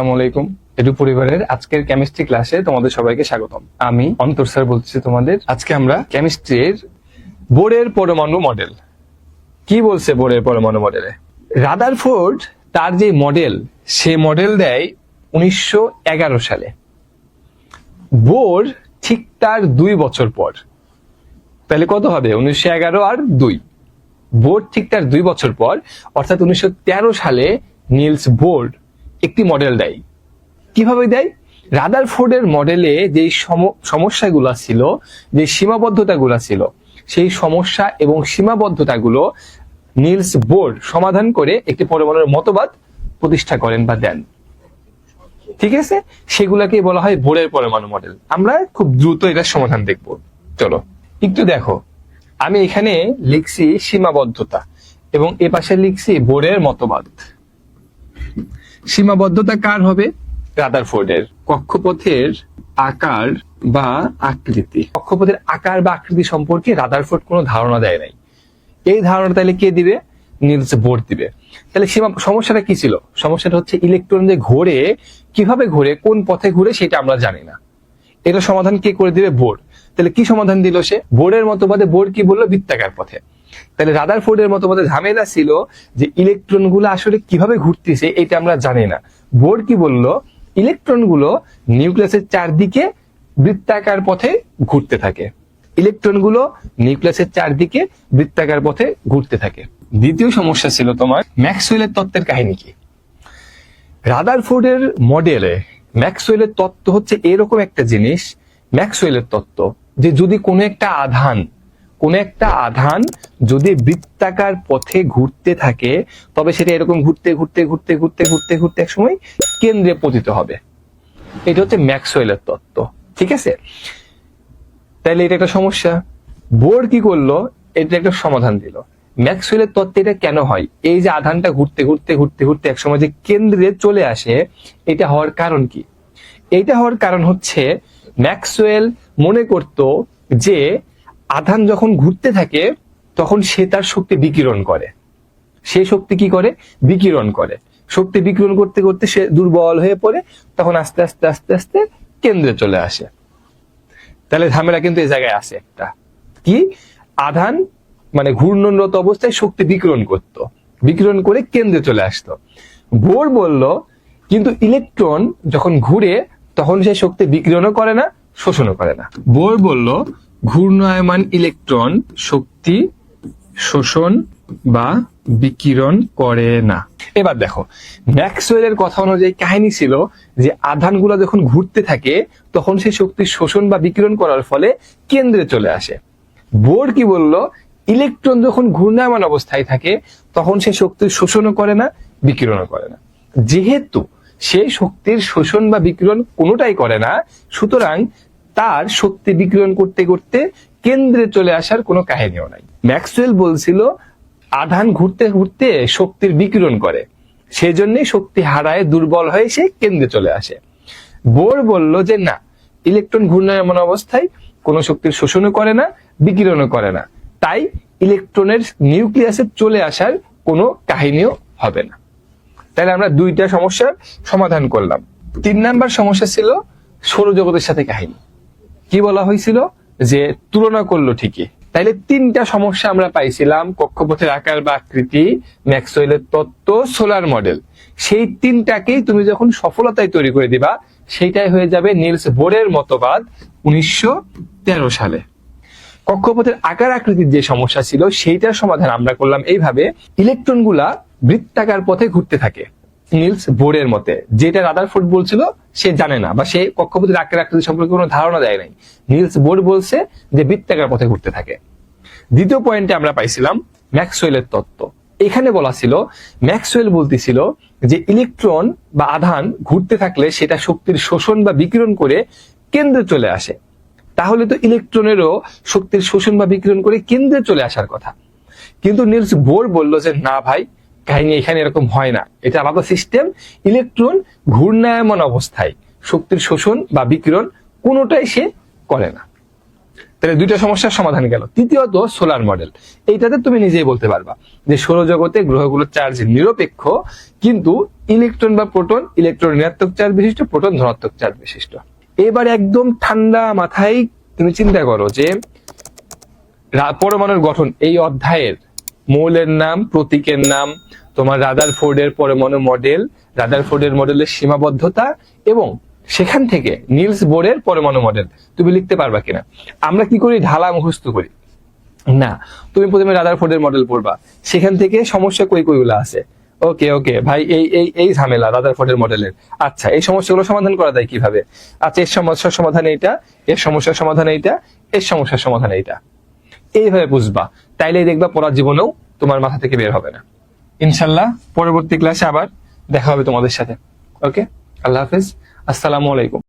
আলাইকুম। এটু পরিবারের আজকের কেমিস্ট্রি ক্লাসে তোমাদের সবাইকে স্বাগতম। আমি অন্তর স্যার বলছি তোমাদের। আজকে আমরা কেমিস্ট্রির বোর্ডের পরমাণু মডেল কি বলছে বোর্ডের পরমাণু মডেলে রাদারফোর্ড তার যে মডেল সে মডেল দেয় উনিশশো এগারো সালে। বোর ঠিক তার দুই বছর পর। তাহলে কত হবে? উনিশশো এগারো আর দুই। বোর্ড ঠিক তার দুই বছর পর, অর্থাৎ উনিশশো তেরো সালে নিলস বোর্ড একটি মডেল দেয়। কীভাবে দেয়? রাদারফোর্ডের মডেলে যে সমস্যাগুলো ছিল যে সীমাবদ্ধতাগুলো ছিল, সেই সমস্যা এবং সীমাবদ্ধতাগুলো নিলস বোর্ড সমাধান করে একটি পরমাণুর মতবাদ প্রতিষ্ঠা করেন বা দেন। ঠিক আছে? সেগুলাকে বলা হয় বোর্ডের পরমাণু মডেল আমরা খুব দ্রুত এটার সমাধান দেখব। চলো, একটু দেখো। আমি এখানে লিখছি সীমাবদ্ধতা এবং এ পাশে লিখছি বোর্ডের মতবাদ। সীমাবদ্ধতা কার হবে? রাদারফোর্ডের। কক্ষপথের আকার বা আকৃতি। কক্ষপথের আকার বা আকৃতি সম্পর্কে রাদারফোর্ড কোনো ধারণা দেয় নাই। এই ধারণা তাহলে কে দিবে? নিলস বোর্ড দিবে। তাহলে সীমা সমস্যাটা কি ছিল? সমস্যাটা হচ্ছে ইলেকট্রন যে ঘোরে কীভাবে ঘুরে কোন পথে ঘুরে সেটা আমরা জানি না। এটা সমাধান কে করে দিবে? বোর্ড। তাহলে কি সমাধান দিল সে? বোর্ডের মতবাদে বোর্ড কি বলল? বৃত্তাকার পথে। তাহলে রাদার ফোর্ডের মতবাদে ঝামেলা ছিল যে ইলেকট্রনগুলো আসলে কীভাবে ঘুরতেছে এটা আমরা জানি না। বোর্ড কি বলল? ইলেকট্রনগুলো নিউক্লিয়াসের চারদিকে বৃত্তাকার পথে ঘুরতে থাকে। ইলেকট্রনগুলো নিউক্লিয়াসের চারদিকে বৃত্তাকার পথে ঘুরতে থাকে। দ্বিতীয় সমস্যা ছিল তোমার ম্যাক্সওয়েলের তত্ত্বের কাহিনী কি? রাদারফোর্ডের মডেলে ম্যাক্সওয়েলের তত্ত্ব হচ্ছে এরকম একটা জিনিস। ম্যাক্সওয়েলের তত্ত্ব যে যদি কোনো একটা আধান, কোন একটা আধান যদি বৃত্তাকার পথে ঘুরতে থাকে, তবে সেটা এরকম ঘুরতে ঘুরতে ঘুরতে ঘুরতে ঘুরতে ঘুরতে এক সময় কেন্দ্রে পতিত হবে। এটা হচ্ছে ম্যাক্সওয়েলের তত্ত্ব, ঠিক আছে? তাহলে এটা একটা সমস্যা। বোর্ড কি করল? এটা একটা সমাধান দিল। ম্যাক্সওয়েলের তত্ত্বে এটা কেন হয়? এই যে আধানটা ঘুরতে ঘুরতে ঘুরতে ঘুরতে একসময় যে কেন্দ্রে চলে আসে, এটা হওয়ার কারণ কি? এইটা হওয়ার কারণ হচ্ছে ম্যাক্সওয়েল মনে করত যে আধান যখন ঘুরতে থাকে, তখন সে তার শক্তি বিকিরণ করে। সে শক্তি কি করে? বিকিরণ করে। শক্তি বিকিরণ করতে করতে সে দুর্বল হয়ে পড়ে, তখন আস্তে আস্তে আস্তে আস্তে কেন্দ্রে চলে আসে। তাহলে ঝামেলা কিন্তু এই জায়গায় আসে একটা। কি? আধান মানে ঘূর্ণনরত অবস্থায় শক্তি বিকিরণ করত। বিকিরণ করে কেন্দ্রে চলে আসতো। বোর বলল, কিন্তু ইলেকট্রন যখন ঘুরে তখন সে শক্তি বিকিরণও করে না, শোষণও করে না। বোর বলল, ঘূর্ণায়মান ইলেকট্রন শক্তি শোষণ বা বিকিরণ করে না। এবার দেখো, ম্যাক্সওয়েলের কথা অনুযায়ী কাহিনী ছিল যে আধানগুলো যখন ঘুরতে থাকে, তখন সেই শক্তি শোষণ বা বিকিরণ করার ফলে কেন্দ্রে চলে আসে। বোর কি বলল, ইলেকট্রন যখন ঘূর্ণায়মান অবস্থায় থাকে, তখন সে শক্তির শোষণও করে না, বিকিরণও করে না। যেহেতু সে শক্তির শোষণ বা বিকিরণ কোনোটাই করে না। সুতরাং তার শক্তি বিকিরণ করতে করতে কেন্দ্রে চলে আসার কোনো কাহিনীও নাই। ম্যাক্সওয়েল বলছিল, আধান ঘুরতে ঘুরতে শক্তির বিকিরণ করে। সেজন্যই শক্তি হারায়, দুর্বল হয়ে সে কেন্দ্রে চলে আসে। বোর বলল যে, না, ইলেকট্রন ঘূর্ণায়মান অবস্থায় কোনো শক্তির শোষণও করে না, বিকিরণও করে না। তাই ইলেকট্রনের নিউক্লিয়াসে চলে আসার কোনো কাহিনীও হবে না। তাহলে আমরা দুইটা সমস্যার সমাধান করলাম। তিন নাম্বার সমস্যা ছিল সৌরজগতের সাথে কাহিনী। কি বলা হয়েছিল? যে তুলনা করল ঠিকই। তাইলে তিনটা সমস্যা আমরা পাইছিলাম কক্ষপথের আকার বা আকৃতি, ম্যাক্সওয়েলের তত্ত্ব, সোলার মডেল। সেই তিনটাকেই তুমি যখন সফলতায় তৈরি করে দিবা, সেইটাই হয়ে যাবে নিলস বোরের মতবাদ উনিশশো তেরো সালে। কক্ষপথের আকার আকৃতির যে সমস্যা ছিল, সেইটার সমাধান আমরা করলাম এইভাবে ইলেকট্রনগুলা বৃত্তাকার পথে ঘুরতে থাকে। নিলস বোর্ডের মতে, যেটা রাদার রাদারফোর্ড বলছিল সে জানে না, বা সে কক্ষপথের আকার আকৃতি সম্পর্কে কোনো ধারণা দেয় নাই। নিলস বোর্ড বলছে যে বৃত্তাকার পথে ঘুরতে থাকে। দ্বিতীয় পয়েন্টে আমরা পাইছিলাম ম্যাক্সওয়েলের তত্ত্ব। এখানে বলা ছিল, ম্যাক্সওয়েল বলতেছিল যে ইলেকট্রন বা আধান ঘুরতে থাকলে সেটা শক্তির শোষণ বা বিকিরণ করে কেন্দ্রে চলে আসে। তাহলে তো ইলেকট্রনেরও শক্তির শোষণ বা বিকিরণ করে কেন্দ্রে চলে আসার কথা। কিন্তু নিলস বোর বলল যে, না ভাই কাহিনী এখানে এরকম হয় না। এটা আলাদা সিস্টেম ইলেকট্রন ঘূর্ণায়মান অবস্থায় শক্তির শোষণ বা বিকিরণ কোনোটাই সে করে না। তাহলে দুইটা সমস্যার সমাধান গেল। তৃতীয়ত সোলার মডেল এইটাতে তুমি নিজেই বলতে পারবা যে সৌরজগতে গ্রহগুলোর চার্জ নিরপেক্ষ, কিন্তু ইলেকট্রন বা প্রোটন ইলেকট্রন ঋণাত্মক চার্জ বিশিষ্ট প্রোটন ধনাত্মক চার্জ বিশিষ্ট। এবার একদম ঠান্ডা মাথায় তুমি চিন্তা করো যে পরমাণুর গঠন এই অধ্যায়ের মৌলের নাম, প্রতীকের নাম, তোমার রাদার ফোর্ডের পরমাণু মডেল রাদার ফোর্ডের মডেলের সীমাবদ্ধতা এবং সেখান থেকে নিলস বোরের পরমাণু মডেল তুমি লিখতে পারবা কিনা? আমরা কি করি? ঢালা মুখস্থ করি। না, তুমি প্রথমে রাদার ফোর্ডের মডেল পড়বা। সেখান থেকে সমস্যা কই কইগুলো আছে? ওকে ওকে, ভাই, এই এই এই ঝামেলা রাদার ফোর্ডের মডেলের আচ্ছা এই সমস্যাগুলো সমাধান করা যায় কীভাবে? আচ্ছা এর সমস্যার সমাধান এইটা, এর সমস্যার সমাধান এইটা, এর সমস্যার সমাধান এইটা। এইভাবে বুঝবা। তাইলেই দেখবা পড়ার জীবনেও তোমার মাথা থেকে বের হবে না। ইনশাল্লাহ পরবর্তী ক্লাসে আবার দেখা হবে তোমাদের সাথে। ওকে আল্লাহ হাফিজ। আসসালামু আলাইকুম।